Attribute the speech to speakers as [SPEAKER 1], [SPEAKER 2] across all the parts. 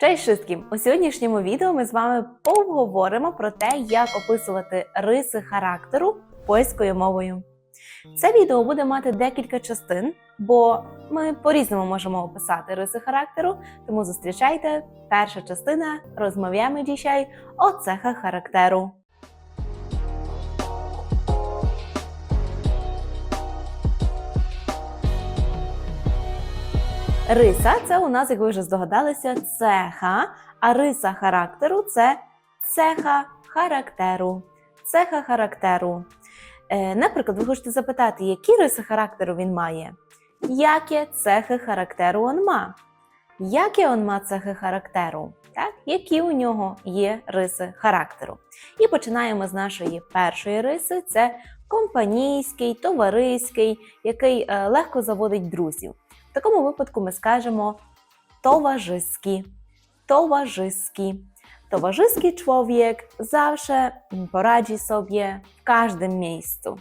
[SPEAKER 1] Cześć wszystkim! У сьогоднішньому відео ми з вами поговоримо про те, як описувати риси характеру польською мовою. Це відео буде мати декілька частин, бо ми по-різному можемо описати риси характеру, тому зустрічайте перша частина. Розмовляємо дійшай о цехах характеру. Риса це у нас, як ви вже здогадалися, цеха, а риса характеру це цеха характеру. Цеха характеру. Е, наприклад, ви хочете запитати, які риси характеру він має? Яке цехи характеру він ма? Яке він ма цехи характеру? Так? Які у нього є риси характеру? І починаємо з нашої першої риси: це компанійський, товариський, який е, легко заводить друзів. В такому випадку ми скажемо товарzyski. Towarzyski. Towarzyski człowiek zawsze poradzi sobie w każdym miejscu.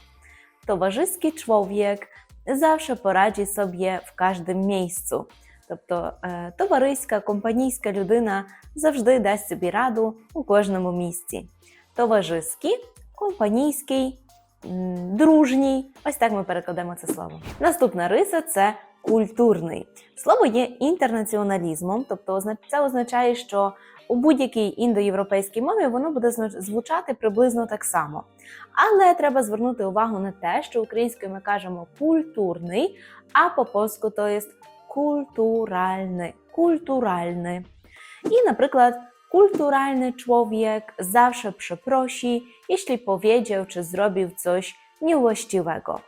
[SPEAKER 1] Towarzyski człowiek zawsze poradzi sobie в każdym miejscu. Тобто е, товариська, компанійська людина завжди дасть собі раду у кожному місці. Товариський, компанійський, дружній. Ось так ми перекладемо це слово. Наступна риса це культурний. Слово є інтернаціоналізмом, тобто це означає, що у будь-якій індоєвропейській мові воно буде звучати приблизно так само. Але треба звернути увагу на те, що українською ми кажемо культурний, а по польську то є культуральний. культуральний. І, наприклад, kulturalny człowiek zawsze przeprosi, jeśli powiedział czy zrobił coś niewłaściwego.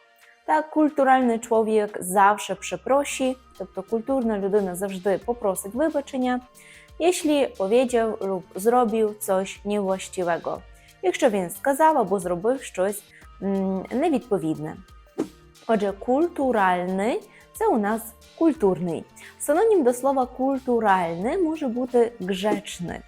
[SPEAKER 1] Так, культуральний чоловік завжди przeprosi, тобто культурна людина завжди попросить вибачення, якщо powiedział lub зробив coś niewłaściwego. Якщо він сказав або зробив щось м, невідповідне. Отже, культуральний це у нас культурний. Синонім до слова культуральний може бути гжечний.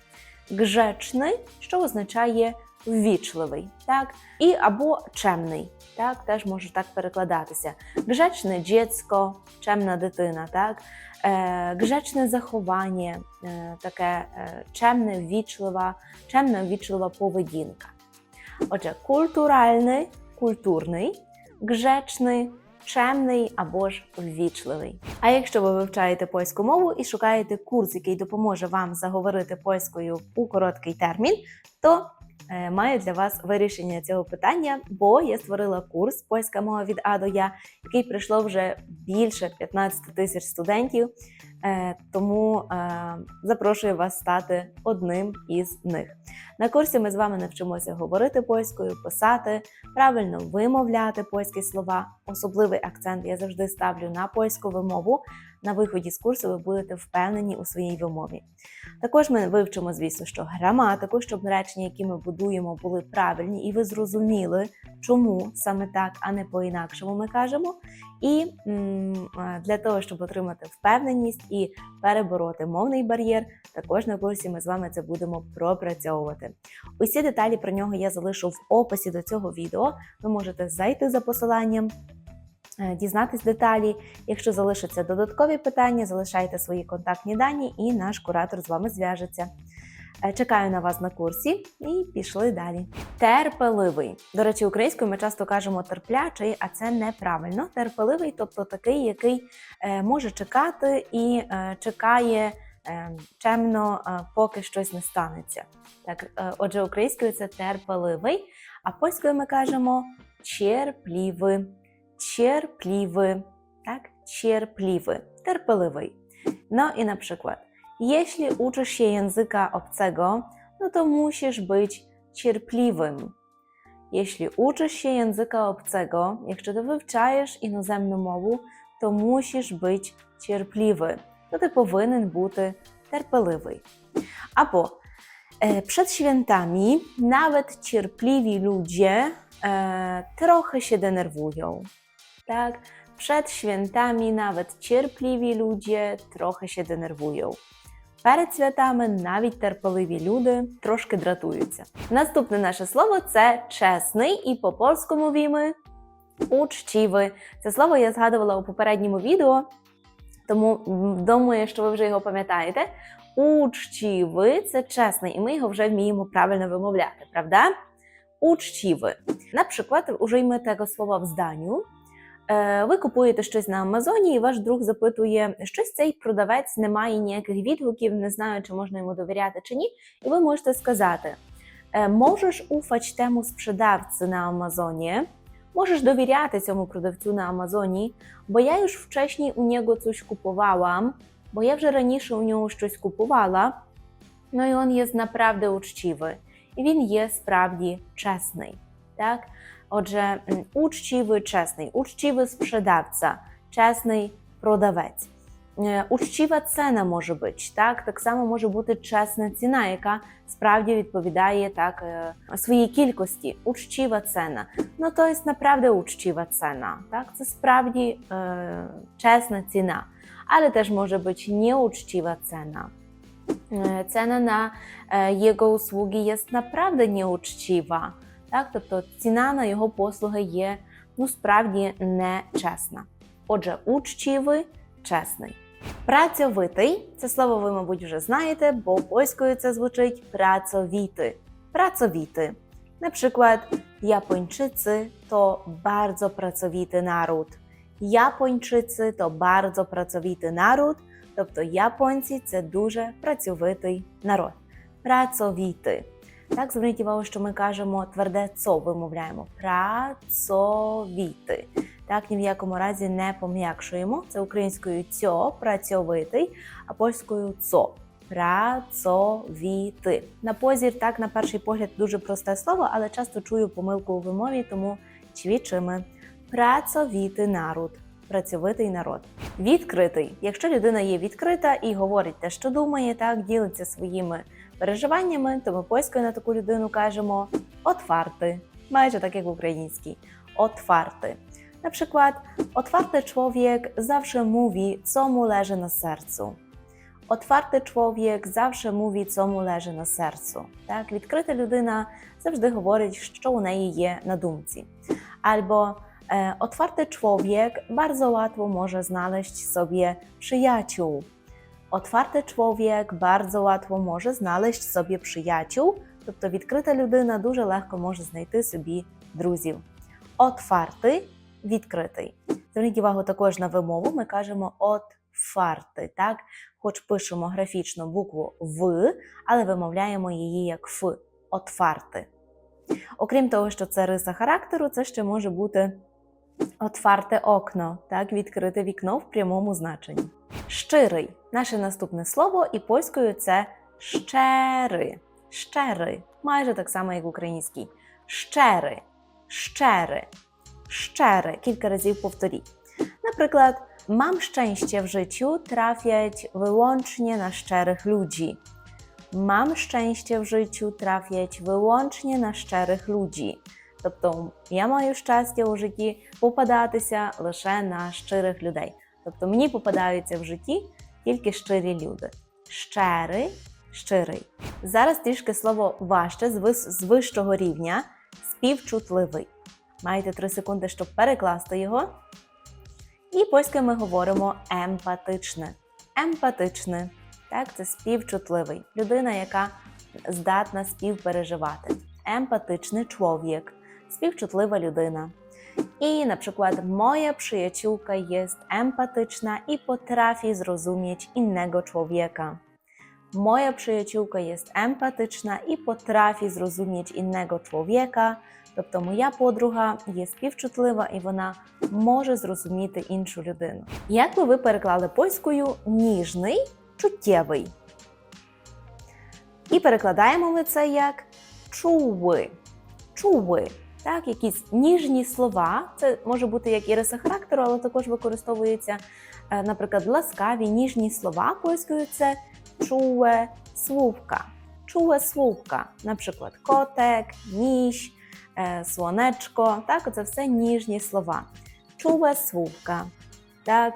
[SPEAKER 1] Гжечний, що означає ввічливий, так? І або чемний, так, теж може так перекладатися. Гжечне дєцько, чемна дитина, так? Е, гжечне заховання, е, таке е, чемне, ввічлива, чемна, ввічлива поведінка. Отже, культуральний, культурний, гжечний, чемний або ж ввічливий. А якщо ви вивчаєте польську мову і шукаєте курс, який допоможе вам заговорити польською у короткий термін, то маю для вас вирішення цього питання, бо я створила курс Польська мова від А до Я, який пройшло вже більше 15 тисяч студентів. Е, Тому е, запрошую вас стати одним із них. На курсі ми з вами навчимося говорити польською, писати, правильно вимовляти польські слова. Особливий акцент я завжди ставлю на польську вимову. На виході з курсу ви будете впевнені у своїй вимові. Також ми вивчимо, звісно, що граматику, щоб речення, які ми будуємо, були правильні, і ви зрозуміли, чому саме так, а не по-інакшому ми кажемо. І для того, щоб отримати впевненість і перебороти мовний бар'єр, також на курсі ми з вами це будемо пропрацьовувати. Усі деталі про нього я залишу в описі до цього відео. Ви можете зайти за посиланням. Е, Дізнатись деталі. Якщо залишаться додаткові питання, залишайте свої контактні дані, і наш куратор з вами зв'яжеться. Е, Чекаю на вас на курсі і пішли далі. Терпеливий. До речі, українською ми часто кажемо терплячий, а це неправильно. Терпеливий, тобто такий, який е, може чекати і чекає чемно, поки щось не станеться. Так, отже, українською це терпеливий, а польською ми кажемо черплівий. Черплівий. Так, черплівий, терпеливий. No i na przykład, jeśli uczysz się języka obcego, no to musisz być cierpliwym. Jeśli uczysz się języka obcego, якщо ти вивчаєш іноземну мову, то мусиш бути cierpliwy. То ти повинен бути терпеливий. Або e, przed świętami nawet cierpliwi ludzie e, trochę się denerwują. Tak? Przed świętami nawet cierpliwi ludzie trochę się denerwują. Перед святами навіть терпеливі люди трошки дратуються. Наступне наше слово це чесний, і по польському віми учтівий. Це слово я згадувала у попередньому відео, тому думаю, що ви вже його пам'ятаєте. Учтивий це чесний, і ми його вже вміємо правильно вимовляти, правда? Учтивий. Наприклад, ужийmy tego słowa w zdaniu. Е, Ви купуєте щось на Амазоні, і ваш друг запитує, щось цей продавець не має ніяких відгуків, не знаю, чи можна йому довіряти чи ні. І ви можете сказати: е, можеш уфać temu sprzedawcy на Амазоні, możesz довіряти цьому продавцю на Амазоні, бо я już wcześniej у нього coś купувałam, бо я вже раніше у нього щось купувала. Ну і він є naprawdę uczciwy. І він є справді чесний. Так? Отже, м, учтивий, чесний, учтивий спrzedawca, чесний продавець. Е, Учтива ціна може бути, так? Так само може бути чесна ціна, яка справді відповідає так, е, своїй кількості. Учтива ціна. Ну, то є направді учтива ціна. Так? Це справді е, чесна ціна. Але теж може бути неучтива ціна. Е, Ціна на е, його услуги є направді неучтива. Так? Тобто ціна на його послуги є ну, справді нечесна. Отже, учтивий, чесний. Працьовитий це слово ви, мабуть, вже знаєте, бо польською це звучить працовіти. Працовіти. Наприклад, Japończycy to bardzo pracowity naród. Japończycy to bardzo pracowity naród, тобто японці це дуже працьовитий народ. Працовіти. Так, зверніть увагу, що ми кажемо тверде цо вимовляємо. Працовіти. Так, ні в якому разі не пом'якшуємо. Це українською цьо, працьовитий, а польською цо. Працовіти. На позір, так, на перший погляд, дуже просте слово, але часто чую помилку у вимові, тому ćwiczymy. Працовітий народ. Працьовитий народ. Відкритий. Якщо людина є відкрита і говорить те, що думає, так, ділиться своїми переживаннями, то ми польською на таку людину кажемо отварty. Майже так як український. Otwarty. Na przykład, otwarty człowiek zawsze mówi, co mu leży na sercu. Otwarty człowiek завжди mówi, co mu leży на серцю. Так, відкрита людина завжди говорить, що у неї є на думці. Albo e, otwarty człowiek bardzo łatwo może znaleźć sobie przyjaciół. Otwarty człowiek bardzo łatwo може знaleźć собі przyjaciół, тобто відкрита людина дуже легко може знайти собі друзів. Отвартий відкритий. Зверніть увагу також на вимову. Ми кажемо отфарти, так? Хоч пишемо графічну букву В, але вимовляємо її як Ф. Отфарти. Окрім того, що це риса характеру, це ще може бути отфарте окно, так, відкрите вікно в прямому значенні. Щирий наше наступне слово, і польською це щери. Щери. Майже так само, як український. Щери. Щери. Szczery. Kilka razy powtórzyć. Na przykład, mam szczęście w życiu trafiać wyłącznie na szczerych ludzi. Mam szczęście в życiu trafiać wyłącznie на szczerych ludzi. Тобто, я маю щастя у житті попадатися лише на щирих людей. Тобто, мені попадаються в житті тільки щирі люди. Щерий, щирий. Зараз трішки слово важче з вищого рівня співчутливий. Маєте 3 секунди, щоб перекласти його. І польською ми говоримо емпатичне. Емпатичне. Так, це співчутливий. Людина, яка здатна співпереживати. Емпатичний чоловік, співчутлива людина. Na przykład moja przyjaciółka jest empatyczna i potrafi zrozumieć innego człowieka. Moja przyjaciółka jest empatyczna i potrafi zrozumieć innego człowieka. Тобто моя подруга є співчутлива і вона може зрозуміти іншу людину. Як би ви переклали польською ніжний, чуттєвий? І перекладаємо ми це як чуви. Чуви. Так, якісь ніжні слова. Це може бути як і риса характеру, але також використовується, е, наприклад, ласкаві ніжні слова польською це чуе слówka. Чуе слówka. Наприклад, котек, ніж, е, сонечко. Так, це все ніжні слова. Чуе слówka. Так.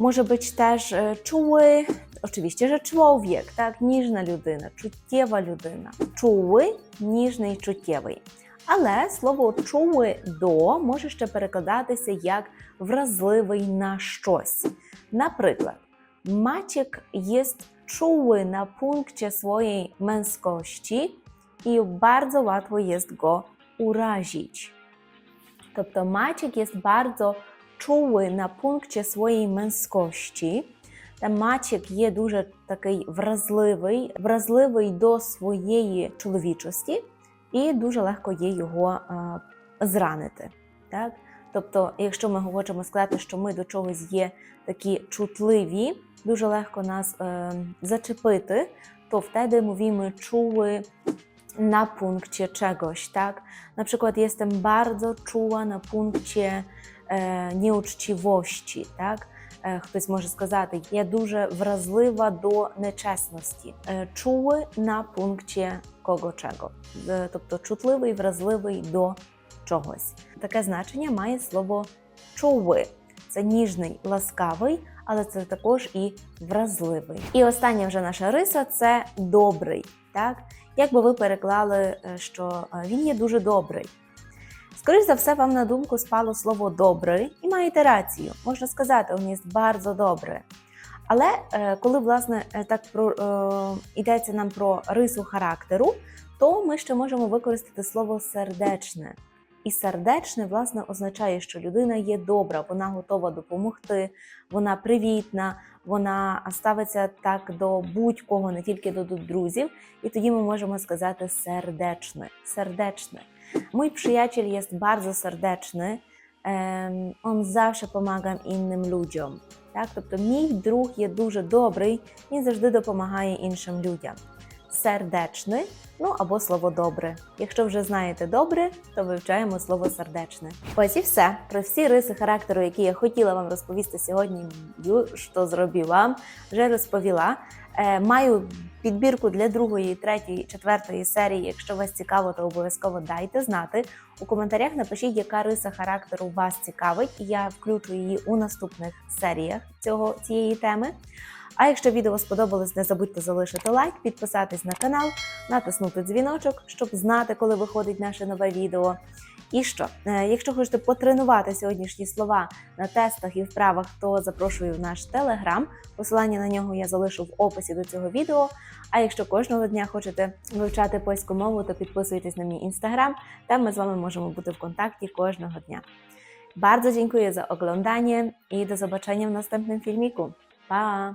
[SPEAKER 1] Може бути теж е, чуły, oczywiście, że człowiek, так, ніжна людина, чуттєва людина. Чуły, ніжний, чуттєвий. Але слово чули до може ще перекладатися як вразливий на щось. Наприклад, Maciek jest czuły na punkcie swojej męskości i bardzo łatwo jest go urazić. Тобто Maciek jest bardzo czuły на пункті своєї мęskości. Та Maciek є дуже такий вразливий, вразливий до своєї чоловічості, і дуже легко є його е, зранити. Так? Тобто, якщо ми хочемо сказати, що ми до чогось є такі чутливі, дуже легко нас е, зачепити, то wtedy mówimy czuły na punkcie czegoś, tak? Na przykład jestem bardzo czuła na punkcie е, nieuczciwości, так? Е, Хтось може сказати, я дуже вразлива до нечесності. Е, Чули на пункті кого чого. Е, Тобто чутливий, вразливий до чогось. Таке значення має слово чули. Це ніжний, ласкавий, але це також і вразливий. І остання вже наша риса це добрий. Так? Як ви переклали, що він є дуже добрий? Скоріш за все, вам на думку спало слово добрий і маєте рацію. Можна сказати, він є bardzo добре. Але е, коли власне е, так про е, йдеться нам про рису характеру, то ми ще можемо використати слово сердечне. І сердечне, власне, означає, що людина є добра, вона готова допомогти, вона привітна, вона ставиться так до будь-кого, не тільки до друзів. І тоді ми можемо сказати сердечне. сердечне. Mój przyjaciel jest bardzo serdeczny. em, On zawsze pomaga innym ludziom. Так? Тобто мій друг є дуже добрий, він завжди допомагає іншим людям. Сердечний, ну або слово добре. Якщо вже знаєте добре, то вивчаємо слово сердечне. Ось і все. Про всі риси характеру, які я хотіла вам розповісти сьогодні, що зробила, вже розповіла. Е, Маю підбірку для другої, третьої, четвертої серії. Якщо вас цікаво, то обов'язково дайте знати. У коментарях напишіть, яка риса характеру вас цікавить, і я включу її у наступних серіях цього цієї теми. А якщо відео сподобалось, не забудьте залишити лайк, підписатись на канал, натиснути дзвіночок, щоб знати, коли виходить наше нове відео. І що, е, якщо хочете потренувати сьогоднішні слова на тестах і вправах, то запрошую в наш телеграм. Посилання на нього я залишу в описі до цього відео. А якщо кожного дня хочете вивчати польську мову, то підписуйтесь на мій інстаграм, там ми з вами можемо бути в kontakcie кожного dnia. Bardzo dziękuję za oglądanie i do zobaczenia w następnym filmiku. Pa!